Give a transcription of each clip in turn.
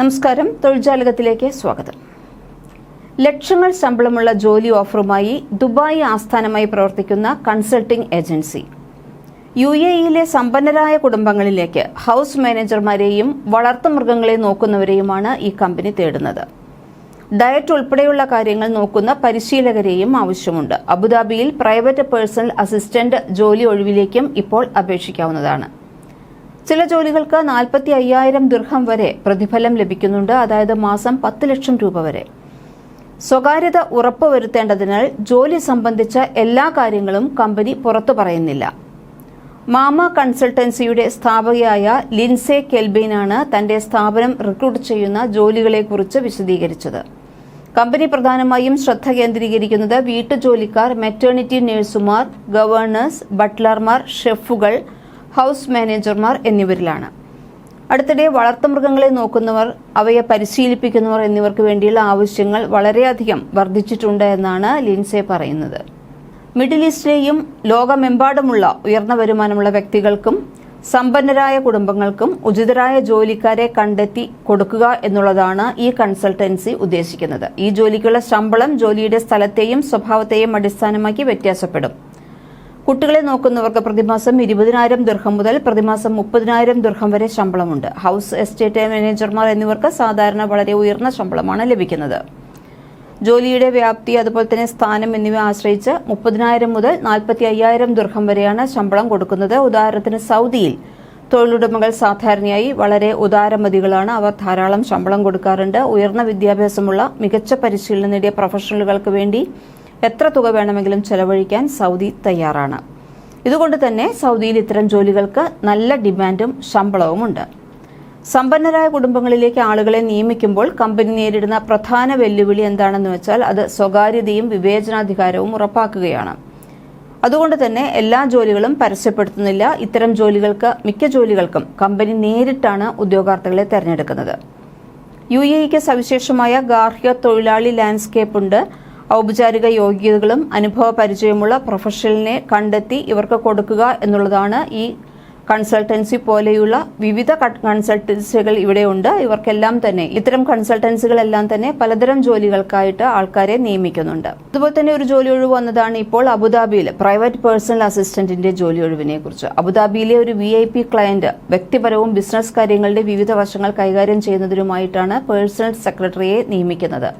നമസ്കാരം. തൊഴിൽജാലകത്തിലേക്ക് സ്വാഗതം. ലക്ഷങ്ങൾ ശമ്പളമുള്ള ജോലി ഓഫറുമായി ദുബായ് ആസ്ഥാനമായി പ്രവർത്തിക്കുന്ന കൺസൾട്ടിംഗ് ഏജൻസി. യു എ ഇയിലെ സമ്പന്നരായ കുടുംബങ്ങളിലേക്ക് ഹൌസ് മാനേജർമാരെയും വളർത്തുമൃഗങ്ങളെ നോക്കുന്നവരെയുമാണ് ഈ കമ്പനി തേടുന്നത്. ഡയറ്റ് ഉൾപ്പെടെയുള്ള കാര്യങ്ങൾ നോക്കുന്ന പരിശീലകരെയും ആവശ്യമുണ്ട്. അബുദാബിയിൽ പ്രൈവറ്റ് പേഴ്സണൽ അസിസ്റ്റന്റ് ജോലി ഒഴിവിലേക്കും ഇപ്പോൾ അപേക്ഷിക്കാവുന്നതാണ്. ചില ജോലികൾക്ക് നാൽപ്പത്തി അയ്യായിരം ദീർഘം വരെ പ്രതിഫലം ലഭിക്കുന്നുണ്ട്. അതായത് മാസം പത്ത് ലക്ഷം രൂപ വരെ. സ്വകാര്യത ഉറപ്പുവരുത്തേണ്ടതിനാൽ ജോലി സംബന്ധിച്ച എല്ലാ കാര്യങ്ങളും കമ്പനി പുറത്തു പറയുന്നില്ല. മാമ കൺസൾട്ടൻസിയുടെ സ്ഥാപകയായ ലിൻസെ കെൽബിനാണ് തന്റെ സ്ഥാപനം റിക്രൂട്ട് ചെയ്യുന്ന ജോലികളെക്കുറിച്ച് വിശദീകരിച്ചത്. കമ്പനി പ്രധാനമായും ശ്രദ്ധ കേന്ദ്രീകരിക്കുന്നത് വീട്ടുജോലിക്കാർ മെറ്റേണിറ്റി നഴ്സുമാർ ഗവേണേഴ്സ് ബട്ട്ലർമാർ ഷെഫുകൾ ഹൌസ് മാനേജർമാർ എന്നിവരിലാണ്. അടുത്തിടെ വളർത്തുമൃഗങ്ങളെ നോക്കുന്നവർ അവയെ പരിശീലിപ്പിക്കുന്നവർ എന്നിവർക്ക് വേണ്ടിയുള്ള ആവശ്യങ്ങൾ വളരെയധികം വർദ്ധിച്ചിട്ടുണ്ട് എന്നാണ് ലിൻസെ പറയുന്നത്. മിഡിൽ ഈസ്റ്റിലെയും ലോകമെമ്പാടുമുള്ള ഉയർന്ന വരുമാനമുള്ള വ്യക്തികൾക്കും സമ്പന്നരായ കുടുംബങ്ങൾക്കും ഉചിതരായ ജോലിക്കാരെ കണ്ടെത്തി കൊടുക്കുക എന്നുള്ളതാണ് ഈ കൺസൾട്ടൻസി ഉദ്ദേശിക്കുന്നത്. ഈ ജോലിക്കുള്ള ശമ്പളം ജോലിയുടെ സ്ഥലത്തെയും സ്വഭാവത്തെയും അടിസ്ഥാനമാക്കി വ്യത്യാസപ്പെടും. കുട്ടികളെ നോക്കുന്നവർക്ക് പ്രതിമാസം ഇരുപതിനായിരം ദീർഘം മുതൽ പ്രതിമാസം മുപ്പതിനായിരം ദീർഘം വരെ ശമ്പളമുണ്ട്. ഹൌസ് എസ്റ്റേറ്റ് മാനേജർമാർ എന്നിവർക്ക് സാധാരണ വളരെ ഉയർന്ന ശമ്പളമാണ് ലഭിക്കുന്നത്. ജോലിയുടെ വ്യാപ്തി അതുപോലെ തന്നെ സ്ഥാനം എന്നിവ ആശ്രയിച്ച് മുപ്പതിനായിരം മുതൽ നാൽപ്പത്തി അയ്യായിരം ദീർഘം വരെയാണ് ശമ്പളം കൊടുക്കുന്നത്. ഉദാഹരണത്തിന് സൗദിയിൽ തൊഴിലുടമകൾ സാധാരണയായി വളരെ ഉദാരമതികളാണ്. അവർ ധാരാളം ശമ്പളം കൊടുക്കാറുണ്ട്. ഉയർന്ന വിദ്യാഭ്യാസമുള്ള മികച്ച പരിശീലനം നേടിയ പ്രൊഫഷണലുകൾക്ക് വേണ്ടി എത്ര തുക വേണമെങ്കിലും ചെലവഴിക്കാൻ സൗദി തയ്യാറാണ്. ഇതുകൊണ്ട് തന്നെ സൗദിയിൽ ഇത്തരം ജോലികൾക്ക് നല്ല ഡിമാൻഡും ശമ്പളവുമുണ്ട് സമ്പന്നരായ കുടുംബങ്ങളിലേക്ക് ആളുകളെ നിയമിക്കുമ്പോൾ കമ്പനി നേരിടുന്ന പ്രധാന വെല്ലുവിളി എന്താണെന്ന് വെച്ചാൽ അത് സ്വകാര്യതയും വിവേചനാധികാരവും ഉറപ്പാക്കുകയാണ്. അതുകൊണ്ട് തന്നെ എല്ലാ ജോലികളും പരസ്യപ്പെടുത്തുന്നില്ല. ഇത്തരം ജോലികൾക്ക് മിക്ക ജോലികൾക്കും കമ്പനി നേരിട്ടാണ് ഉദ്യോഗാർത്ഥികളെ തെരഞ്ഞെടുക്കുന്നത്. യു എക്ക് സവിശേഷമായ ഗാർഹിക തൊഴിലാളി ലാൻഡ്സ്കേപ്പ് ഉണ്ട്. ഔപചാരിക യോഗ്യതകളും അനുഭവ പരിചയമുള്ള പ്രൊഫഷണലിനെ കണ്ടെത്തി ഇവർക്ക് കൊടുക്കുക എന്നുള്ളതാണ് ഈ കൺസൾട്ടൻസി പോലെയുള്ള വിവിധ കൺസൾട്ടൻസികൾ ഇവിടെയുണ്ട്. ഇവർക്കെല്ലാം തന്നെ ഇത്തരം കൺസൾട്ടൻസികളെല്ലാം തന്നെ പലതരം ജോലികൾക്കായിട്ട് ആൾക്കാരെ നിയമിക്കുന്നുണ്ട്. അതുപോലെ തന്നെ ഒരു ജോലി ഒഴിവ് വന്നതാണ് ഇപ്പോൾ അബുദാബിയിൽ പ്രൈവറ്റ് പേഴ്സണൽ അസിസ്റ്റന്റിന്റെ ജോലി ഒഴിവിനെ കുറിച്ച് അബുദാബിയിലെ ഒരു വി ഐ പി ക്ലയന്റ് വ്യക്തിപരവും ബിസിനസ് കാര്യങ്ങളുടെ വിവിധ വശങ്ങൾ കൈകാര്യം ചെയ്യുന്നതിനുമായിട്ടാണ് പേഴ്സണൽ സെക്രട്ടറിയെ നിയമിക്കുന്നത്.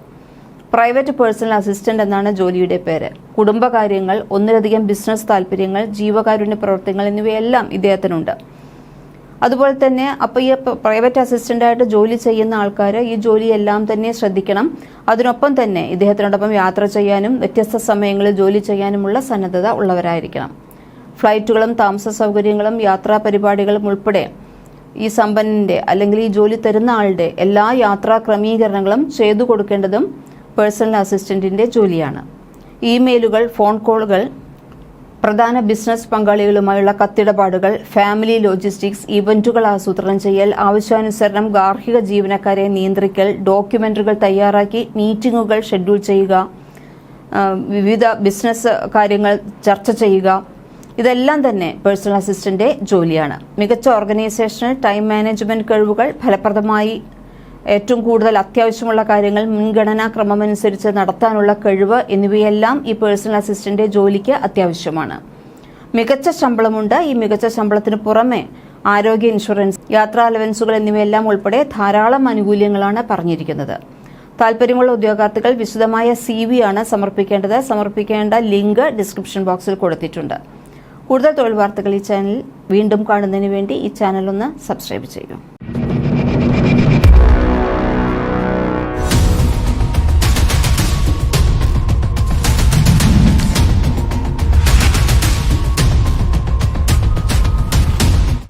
പ്രൈവറ്റ് പേഴ്സണൽ അസിസ്റ്റന്റ് എന്നാണ് ജോലിയുടെ പേര്. കുടുംബകാര്യങ്ങൾ ഒന്നിലധികം ബിസിനസ് താല്പര്യങ്ങൾ ജീവകാരുണ്യ പ്രവർത്തനങ്ങൾ എന്നിവയെല്ലാം ഇദ്ദേഹത്തിനുണ്ട്. അതുപോലെ തന്നെ അപ്പോൾ ഈ പ്രൈവറ്റ് അസിസ്റ്റന്റായിട്ട് ജോലി ചെയ്യുന്ന ആൾക്കാർ ഈ ജോലിയെല്ലാം തന്നെ ശ്രദ്ധിക്കണം. അതിനൊപ്പം തന്നെ ഇദ്ദേഹത്തിനോടൊപ്പം യാത്ര ചെയ്യാനും വ്യത്യസ്ത സമയങ്ങളിൽ ജോലി ചെയ്യാനുമുള്ള സന്നദ്ധത ഉള്ളവരായിരിക്കണം. ഫ്ലൈറ്റുകളും താമസ സൗകര്യങ്ങളും യാത്രാ പരിപാടികളും ഉൾപ്പെടെ ഈ സമ്പന്നന്റെ അല്ലെങ്കിൽ ഈ ജോലി തരുന്ന ആളുടെ എല്ലാ യാത്രാ ക്രമീകരണങ്ങളും ചെയ്തു കൊടുക്കേണ്ടതും പേഴ്സണൽ അസിസ്റ്റന്റിന്റെ ജോലിയാണ്. ഇമെയിലുകൾ ഫോൺ കോളുകൾ പ്രധാന ബിസിനസ് പങ്കാളികളുമായുള്ള കത്തിടപാടുകൾ ഫാമിലി ലോജിസ്റ്റിക്സ് ഇവന്റുകൾ ആസൂത്രണം ചെയ്യൽ ആവശ്യാനുസരണം ഗാർഹിക ജീവനക്കാരെ നിയന്ത്രിക്കൽ ഡോക്യുമെന്ററുകൾ തയ്യാറാക്കി മീറ്റിങ്ങുകൾ ഷെഡ്യൂൾ ചെയ്യുക വിവിധ ബിസിനസ് കാര്യങ്ങൾ ചർച്ച ചെയ്യുക. ഇതെല്ലാം തന്നെ പേഴ്സണൽ അസിസ്റ്റന്റ് ജോലിയാണ്. മികച്ച ഓർഗനൈസേഷണൽ ടൈം മാനേജ്മെന്റ് കഴിവുകൾ ഫലപ്രദമായി ഏറ്റവും കൂടുതൽ അത്യാവശ്യമുള്ള കാര്യങ്ങൾ മുൻഗണനാ ക്രമമനുസരിച്ച് നടത്താനുള്ള കഴിവ് എന്നിവയെല്ലാം ഈ പേഴ്സണൽ അസിസ്റ്റന്റ് ജോലിക്ക് അത്യാവശ്യമാണ്. മികച്ച ശമ്പളമുണ്ട്. ഈ മികച്ച ശമ്പളത്തിന് പുറമെ ആരോഗ്യ ഇൻഷുറൻസ് യാത്രാ അലവൻസുകൾ എന്നിവയെല്ലാം ഉൾപ്പെടെ ധാരാളം ആനുകൂല്യങ്ങളാണ് പറഞ്ഞിരിക്കുന്നത്. താല്പര്യമുള്ള ഉദ്യോഗാർത്ഥികൾ വിശദമായ സി വി ആണ് സമർപ്പിക്കേണ്ടത്. സമർപ്പിക്കേണ്ട ലിങ്ക് ഡിസ്ക്രിപ്ഷൻ ബോക്സിൽ കൊടുത്തിട്ടുണ്ട്. കൂടുതൽ തൊഴിൽ വാർത്തകൾ ഈ ചാനൽ വീണ്ടും കാണുന്നതിന് വേണ്ടി ഈ ചാനൽ ഒന്ന് സബ്സ്ക്രൈബ് ചെയ്യുക.